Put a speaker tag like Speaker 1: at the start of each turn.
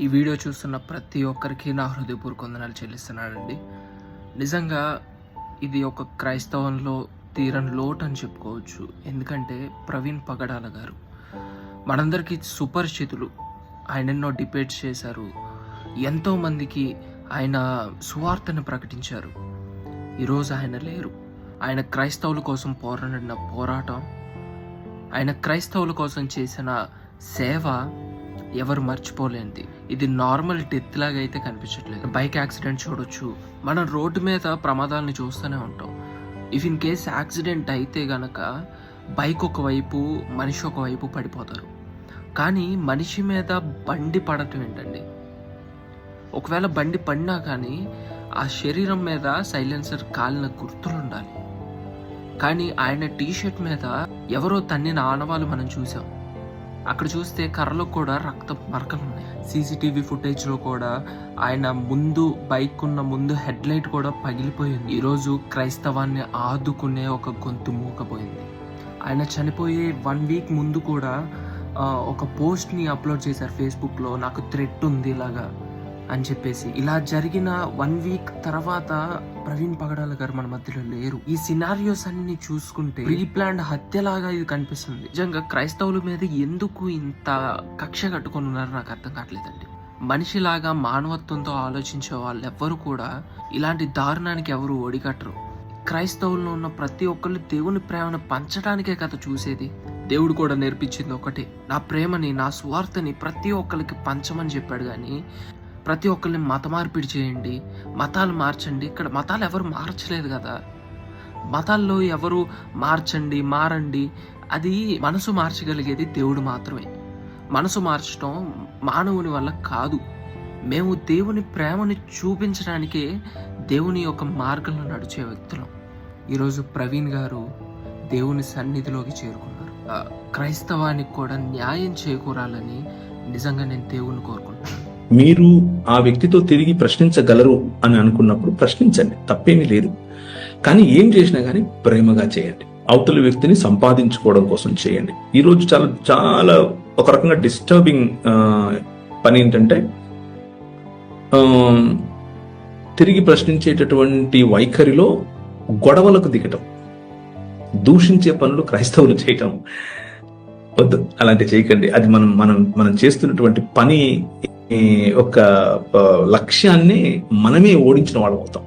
Speaker 1: ఈ వీడియో చూస్తున్న ప్రతి ఒక్కరికి నా హృదయపూర్వక వందనాలు చెల్లిస్తున్నానండి. నిజంగా ఇది ఒక క్రైస్తవంలో తీరని లోటు అని చెప్పుకోవచ్చు. ఎందుకంటే ప్రవీణ్ పగడాల గారు మనందరికీ సుపరిచితులు ఆయన ఎన్నో డిబేట్స్ చేశారు. ఎంతోమందికి ఆయన సువార్తను ప్రకటించారు. ఈరోజు ఆయన లేరు. ఆయన క్రైస్తవుల కోసం పోరాడిన పోరాటం ఆయన క్రైస్తవుల కోసం చేసిన సేవ ఎవరు మర్చిపోలేనిది. ఇది నార్మల్ డెత్ లాగా అయితే కనిపించట్లేదు. బైక్ యాక్సిడెంట్ చూడొచ్చు. మనం రోడ్డు మీద ప్రమాదాలను చూస్తూనే ఉంటాం. ఇఫ్ ఇన్ కేస్ యాక్సిడెంట్ అయితే గనక బైక్ ఒకవైపు మనిషి ఒకవైపు పడిపోతారు. కానీ మనిషి మీద బండి పడటం ఏంటండి? ఒకవేళ బండి పడినా కానీ ఆ శరీరం మీద సైలెన్సర్ కాలిన గుర్తులు ఉండాలి. కానీ ఆయన టీ షర్ట్ మీద ఎవరో తన్నిన ఆనవాలు మనం చూసాం. అక్కడ చూస్తే కర్రలో కూడా రక్త మరకలు ఉన్నాయి. సీసీటీవీ ఫుటేజ్లో కూడా ఆయన ముందు బైక్ ఉన్న ముందు హెడ్ లైట్ కూడా పగిలిపోయింది. ఈరోజు క్రైస్తవాన్ని ఆదుకునే ఒక గొంతు మూకపోయింది ఆయన చనిపోయే వన్ వీక్ ముందు కూడా ఒక పోస్ట్ని అప్లోడ్ చేశారు ఫేస్బుక్లో. నాకు థ్రెట్ ఉంది ఇలాగా. అని చెప్పేసి. ఇలా జరిగిన వన్ వీక్ తర్వాత ప్రవీణ్ పగడాల గారు మన మధ్యలో లేరు. ఈ సినారియోస్ అన్ని చూసుకుంటే ప్రీ హత్యలాగా ఇది కనిపిస్తుంది. నిజంగా క్రైస్తవుల మీద ఎందుకు ఇంత కక్ష కట్టుకొని ఉన్నారో నాకు అర్థం కావట్లేదండి. మనిషిలాగా మానవత్వంతో ఆలోచించే వాళ్ళు ఎవ్వరు కూడా ఇలాంటి దారుణానికి ఎవరు ఒడిగట్టరు. క్రైస్తవుల్లో ఉన్న ప్రతి ఒక్కళ్ళు దేవుని ప్రేమను పంచడానికే కథ చూసేది. దేవుడు కూడా నేర్పించింది ఒకటే. నా ప్రేమని నా స్వార్థని ప్రతి ఒక్కరికి పంచమని చెప్పాడు కానీ ప్రతి ఒక్కరిని మత మార్పిడి చేయండి మతాలు మార్చండి. ఇక్కడ మతాలు ఎవరు మార్చలేదు కదా. మతాల్లో ఎవరు మార్చండి మారండి అది మనసు మార్చగలిగేది దేవుడు మాత్రమే. మనసు మార్చడం మానవుని వల్ల కాదు. మేము దేవుని ప్రేమని చూపించడానికే దేవుని యొక్క మార్గంలో నడిచే వ్యక్తులం. ఈరోజు ప్రవీణ్ గారు దేవుని సన్నిధిలోకి చేరుకున్నారు. క్రైస్తవానికి కూడా న్యాయం చేకూరాలని నిజంగా నేను దేవుని కోరుకుంటున్నాను.
Speaker 2: మీరు ఆ వ్యక్తితో తిరిగి ప్రశ్నించగలరు అని అనుకున్నప్పుడు ప్రశ్నించండి తప్పేమీ లేదు. కానీ ఏం చేసినా కానీ ప్రేమగా చేయండి. అవతలి వ్యక్తిని సంపాదించుకోవడం కోసం చేయండి. ఈరోజు చాలా చాలా ఒక రకంగా డిస్టర్బింగ్ పని ఏంటంటే తిరిగి ప్రశ్నించేటటువంటి వైఖరిలో గొడవలకు దిగటం దూషించే పనులు క్రైస్తవులు చేయటం. వద్దు అలాంటి చేయకండి. అది మనం మనం మనం చేస్తున్నటువంటి పని ఒక లక్ష్యాన్ని మనమే ఓడించిన వాళ్ళం అవుతాం.